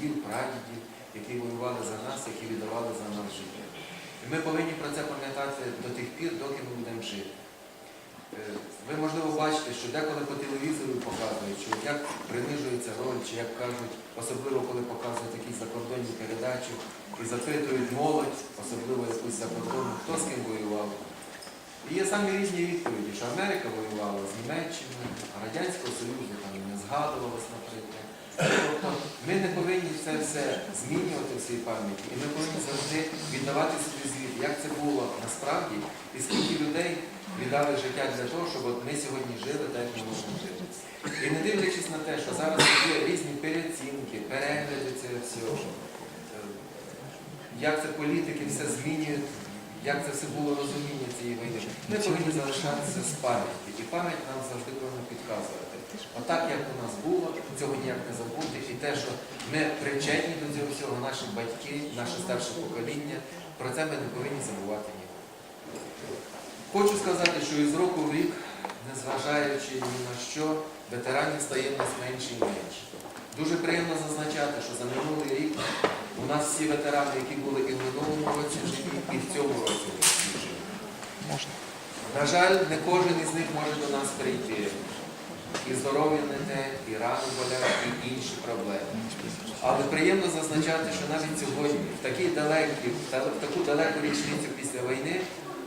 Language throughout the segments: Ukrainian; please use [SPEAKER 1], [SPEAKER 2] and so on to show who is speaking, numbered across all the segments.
[SPEAKER 1] дідів, прадідів, які воювали за нас, які віддавали за нас життя. І ми повинні про це пам'ятати до тих пір, доки ми будемо жити. Е, Ви, можливо, бачите, що деколи по телевізору показують, що як принижується роль, чи як кажуть, особливо коли показують якісь закордонні передачі і запитують молодь, особливо якусь закордонну, хто з ким воював. І є самі різні відповіді, що Америка воювала з Німеччиною, а Радянського Союзу там не згадувалось, наприклад. Тобто ми не повинні це все змінювати в своїй пам'яті, і ми повинні завжди віддавати собі звіт, як це було насправді, і скільки людей віддали життя для того, щоб от ми сьогодні жили так, як ми можемо жити. І не дивлячись на те, що зараз є різні переоцінки, перегляди цього всього, е, як це політики все змінюють, як це все було розуміння цієї війни, ми повинні залишатися з пам'яті. І пам'ять нам завжди повинна підказувати. Отак, як у нас було, цього ніяк не забути. І те, що ми причетні до цього всього, наші батьки, наше старше покоління, про це ми не повинні забувати ніколи. Хочу сказати, що із року в рік, незважаючи ні на що, ветеранів стає в нас менше і менше. Дуже приємно зазначати, що за минулий рік у нас всі ветерани, які були і в минулому році живі, і в цьому році живі. На жаль, не кожен із них може до нас прийти. І здоров'я не те, і рани болять, і інші проблеми. Але приємно зазначати, що навіть сьогодні, в такий далекий, в та- в таку далеку річницю після війни,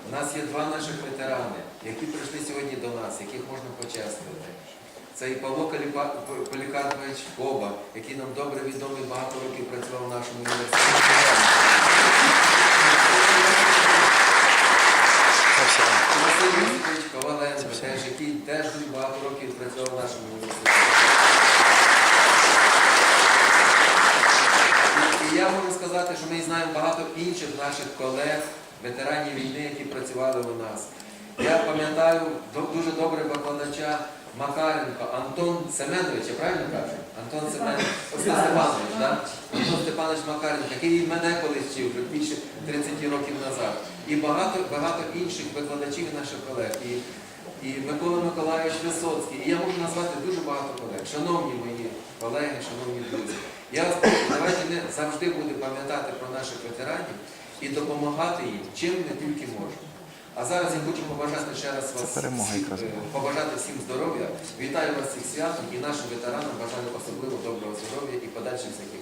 [SPEAKER 1] у нас є два наших ветерани, які прийшли сьогодні до нас, яких можна почествувати. Це і Павло Каліпа- П- Коба, який нам добре відомий, багато років працював в нашому університеті. І Василь Йосипович Коваленко, теж, який теж дуже багато років працював в нашому університеті. І- І я можу сказати, що ми знаємо багато інших наших колег, ветеранів війни, які працювали у нас. Я пам'ятаю дуже добре викладача Макаренко Антон Семенович, я правильно кажу? Антон Семенович, Степанович, да? Антон Степанович Макаренко, який мене колись вчив вже більше 30 років назад. І багато, багато інших викладачів наших колег. І, і Микола Миколаївич Висоцький. І я можу назвати дуже багато колег. Шановні мої колеги, шановні друзі. Я вас прошу, давайте ми завжди будемо пам'ятати про наших ветеранів і допомагати їм, чим ми тільки можемо. А зараз я хочу побажати ще раз вас всіх, е, побажати всім здоров'я. Вітаю вас всіх святом і нашим ветеранам бажаю особливо доброго здоров'я і подальших всяких